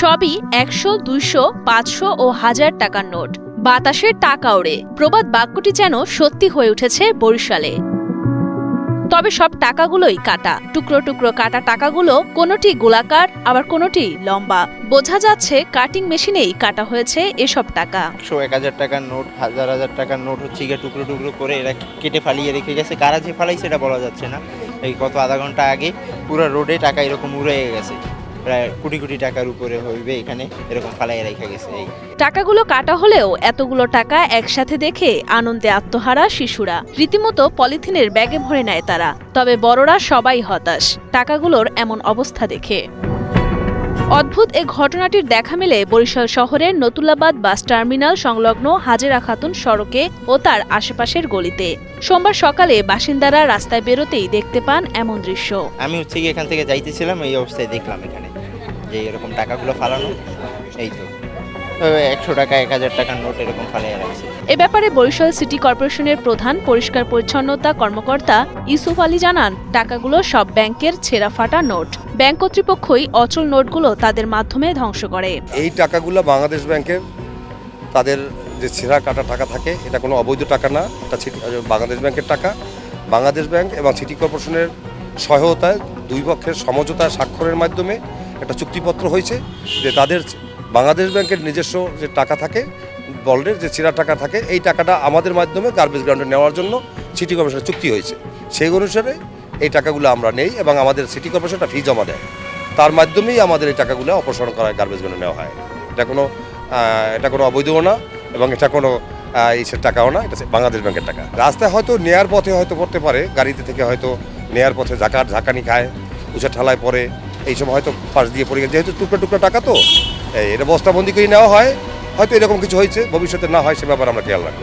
সবই একশো, দুইশো, পাঁচশো ও হাজার টাকার নোট। বাতাসের টাকা ওড়ে। প্রবাদ বাক্যটি যেন সত্যি হয়ে উঠেছে বরিশালে। তবে সব টাকাগুলোই কাটা। টুকরো টুকরো কাটা টাকাগুলো কোনোটি গোলাকার, আবার কোনোটি লম্বা। বোঝা যাচ্ছে কাটিং মেশিনেই কাটা হয়েছে এসব টাকা। এক হাজার টাকার নোট, হাজার হাজার টাকার নোট হচ্ছে গিয়ে টুকরো টুকরো করে এরা কেটে ফালিয়ে রেখে গেছে। কারা যে ফালাই সেটা বলা যাচ্ছে না। এই গত আধা ঘণ্টা আগে পুরো রোডে টাকা এরকম উড়ে গেছে। প্রায় কোটি কোটি টাকার উপরে হইবে এখানে এরকম ফালাই রেখে গেছে এই। টাকাগুলো কাটা হলেও এতগুলো টাকা একসাথে দেখে আনন্দে আত্মহারা শিশুরা। রীতিমতো পলিথিনের ব্যাগে ভরে নেয় তারা তবে বড়রা সবাই হতাশ টাকাগুলোর এমন অবস্থা দেখে। অদ্ভুত এ ঘটনাটির দেখা মেলে বরিশাল শহরের নতুলাবাদ বাস টার্মিনাল সংলগ্ন হাজেরা খাতুন সড়কে ও তার আশেপাশের গলিতে। সোমবার সকালে বাসিন্দারা রাস্তায় বেরোতেই দেখতে পান এমন দৃশ্য। আমি হচ্ছে এখান থেকে যাইতেছিলাম এই অবস্থায় দেখলাম এখানে। যে এরকম টাকাগুলো ফালানো এই তো। একশো টাকা এক হাজার টাকার নোট এরকম ফালিয়ে রাখছে। এ ব্যাপারে বরিশাল সিটি কর্পোরেশনের প্রধান পরিষ্কার পরিচ্ছন্নতা কর্মকর্তা ইসুফ আলী জানান টাকাগুলো সব ব্যাংকের ছেঁড়া ফাটা নোট। ব্যাংক কর্তৃপক্ষই অচল নোটগুলো তাদের মাধ্যমে ধ্বংস করে। এই টাকাগুলো বাংলাদেশ ব্যাংকের তাদের যে ছেঁড়া কাটা টাকা থাকে এটা কোনো অবৈধ টাকা না এটা বাংলাদেশ ব্যাংকের টাকা। বাংলাদেশ ব্যাংক এবং সিটি কর্পোরেশনের সহায়তায় দুই পক্ষের সমঝোতা স্বাক্ষরের মাধ্যমে একটা চুক্তিপত্র হয়েছে যে তাদের বাংলাদেশ ব্যাংকের নিজস্ব যে টাকা থাকে বল্ডের যে ছেঁড়া টাকা থাকে, এই টাকাটা আমাদের মাধ্যমে গার্বেজ গ্রাউন্ডে নেওয়ার জন্য সিটি কর্পোরেশনের চুক্তি হয়েছে। সেই অনুসারে এই টাকাগুলো আমরা নেই এবং আমাদের সিটি কর্পোরেশন ফি জমা দেয়। তার মাধ্যমেই আমাদের এই টাকাগুলো অপসারণ করা হয় গার্বেজ গ্রাউন্ডে নেওয়া হয়। এটা কোনো এটা কোনো অবৈধও না এবং এটা কোনো ইসের টাকাও না, এটা বাংলাদেশ ব্যাংকের টাকা। রাস্তায় হয়তো নেয়ার পথে হয়তো পড়তে পারে, গাড়িতে থেকে হয়তো নেয়ার পথে ঝাঁকার ঝাঁকানি খায়, উঁচা ঠালায় পড়ে এই সময় হয়তো পাশ দিয়ে পড়ে গেছে। যেহেতু টুকরো টুকরো টাকা তো এটা বস্তাবন্দি করে নেওয়া হয়। হয়তো এরকম কিছু হয়েছে, ভবিষ্যতে না হয় সে ব্যাপারে আমরা খেয়াল রাখব।